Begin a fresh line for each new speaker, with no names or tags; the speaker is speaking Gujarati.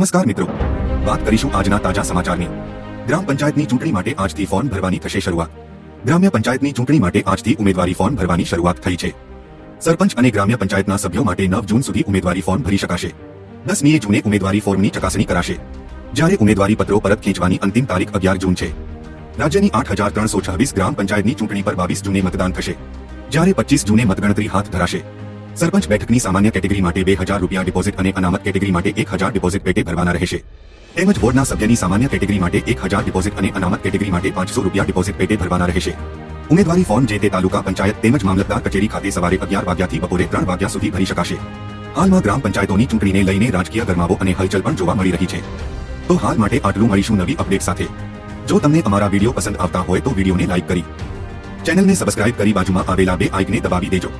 નમસ્કાર મિત્રો. વાત કરીશું આજના તાજા સમાચારની. ગ્રામ પંચાયતની ચૂંટણી માટે આજથી ફોર્મ ભરવાની થશે શરૂઆત. ગ્રામ્ય પંચાયતની ચૂંટણી માટે આજથી ઉમેદવારી ફોર્મ ભરવાની શરૂઆત થઈ છે. સરપંચ અને ગ્રામ્ય પંચાયતના સભ્યો માટે નવ જૂન સુધી ઉમેદવારી ફોર્મ ભરી શકાશે. દસમીએ જૂને ઉમેદવારી ફોર્મની ચકાસણી કરાશે. જ્યારે ઉમેદવારી પત્રો પરત ખેંચવાની અંતિમ તારીખ અગિયાર જૂન છે. રાજ્યની આઠ હજાર ત્રણસો છવ્વીસ ગ્રામ પંચાયતની ચૂંટણી પર બાવીસ જૂને મતદાન થશે. જ્યારે પચીસ જૂને મતગણતરી હાથ ધરાશે. સરપંચ બેઠકની સામાન્ય કેટેગરી માટે બે હજાર રૂપિયા ડિપોઝિટ અને અનામત કેટેગરી માટે એક હજાર ડિપોઝિટ પેટે ભરવાના રહેશે. તેમજ વોર્ડના સભ્યની સામાન્ય કેટેગરી માટે એક હજાર ડિપોઝિટ અને અનામત કેટેગરી માટે પાંચસો રૂપિયા ડિપોઝિટ પેટે ભરવાના રહેશે. ઉમેદવારી ફોર્મ જે તે તાલુકા પંચાયત તેમજ મામલતદાર કચેરી ખાતે સવારે અગિયાર વાગ્યાથી બપોરે ત્રણ વાગ્યા સુધી ભરી શકાશે. હાલમાં ગ્રામ પંચાયતોની ચૂંટણીને લઈને રાજકીય ગરમાવો અને હલચલ પણ જોવા મળી રહી છે. તો હાલ માટે આટલું મળીશું નવી અપડેટ સાથે. જો તમને અમારા વીડિયો પસંદ આવતા હોય તો વિડીયોને લાઇક કરી. ચેનલને સબસ્ક્રાઇબ કરી બાજુમાં આવેલા બે આઇકને દબાવી દેજો.